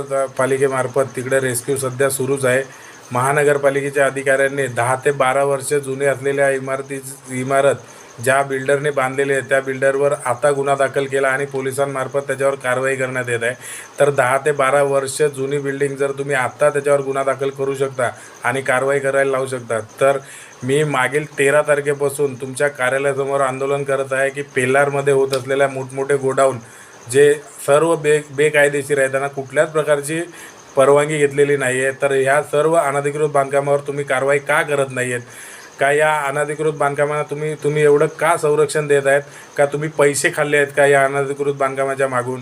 पालिकेमार्फत तिकडे रेस्क्यू सध्या सुरूच आहे. महानगरपालिकेच्या अधिकाऱ्यांनी दहा ते बारा वर्ष जुने असलेल्या इमारती इमारत ज्या बिल्डरने बांधलेली आहे त्या बिल्डरवर आता गुन्हा दाखल केला आणि पोलिसांमार्फत त्याच्यावर कारवाई करण्यात येत आहे. तर दहा ते बारा वर्ष जुनी बिल्डिंग जर तुम्ही आत्ता त्याच्यावर गुन्हा दाखल करू शकता आणि कारवाई करायला लावू शकता तर मी मागील तेरा तारखेपासून तुमच्या कार्यालयासमोर आंदोलन करत आहे की पेलारमध्ये होत असलेल्या मोठमोठे गोडाऊन जे सर्व बे बेकायदेशीर आहे त्यांना कुठल्याच प्रकारची परवानगी घेतलेली नाही आहे तर ह्या सर्व अनधिकृत बांधकामावर तुम्ही कारवाई का करत नाही आहेत का या अनधिकृत बांधकामांना तुम्ही तुम्ही एवढं का संरक्षण देत आहेत? का तुम्ही पैसे खाल्ले आहेत का या अनधिकृत बांधकामाच्या मागून?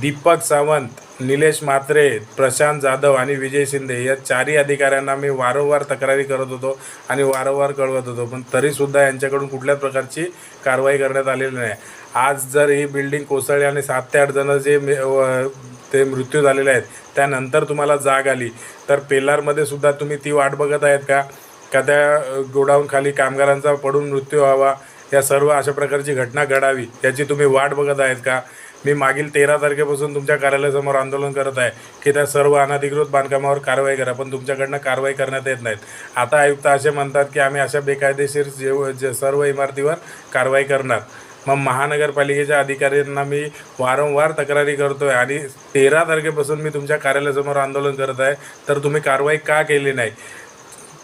दीपक सावंत निलेश म्हात्रे प्रशांत जाधव आणि विजय शिंदे या चारही अधिकाऱ्यांना मी वारंवार तक्रारी करत होतो आणि वारंवार कळवत होतो. पण तरीसुद्धा यांच्याकडून कुठल्याच प्रकारची कारवाई करण्यात आलेली नाही. आज जर ही बिल्डिंग कोसळली आणि सात ते आठ जणं जे मे- ते मृत्यू झालेले आहेत त्यानंतर तुम्हाला जाग आली तर पेलारमध्ये सुद्धा तुम्ही ती वाट बघत आहेत का? का त्या गोडाऊनखाली कामगारांचा पडून मृत्यू व्हावा? या सर्व अशा प्रकारची घटना घडावी याची तुम्ही वाट बघत आहेत का? मी मागील तेरा तारखेपासून तुमच्या कार्यालयासमोर आंदोलन करत आहे की त्या सर्व अनधिकृत बांधकामावर कारवाई करा पण तुमच्याकडनं कारवाई करण्यात येत नाहीत. आता आयुक्त असे म्हणतात की आम्ही अशा बेकायदेशीर जेव जे सर्व इमारतीवर कारवाई करणार. मग महानगरपालिकेच्या अधिकाऱ्यांना मी वारंवार तक्रारी करतो आहे आणि तेरा तारखेपासून मी तुमच्या कार्यालयासमोर आंदोलन करत आहे तर तुम्ही कारवाई का केली नाही?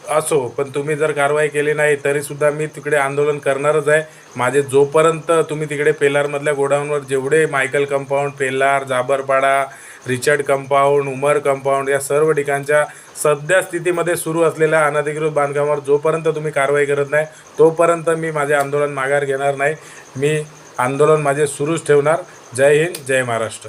असो पण तुम्ही जर कारवाई केली नाही तरीसुद्धा मी तिकडे आंदोलन करणारच आहे. माझे जोपर्यंत तुम्ही तिकडे पेलारमधल्या गोडाऊनवर जेवढे Michael compound Pelar Jabarpada Richard compound Umar compound या सर्व ठिकाणच्या सध्या स्थितीमध्ये सुरू असलेल्या अनधिकृत बांधकामावर जोपर्यंत तुम्ही कारवाई करत नाही तोपर्यंत मी माझे आंदोलन माघार घेणार नाही. मी आंदोलन माझे सुरूच ठेवणार. जय हिंद जय महाराष्ट्र.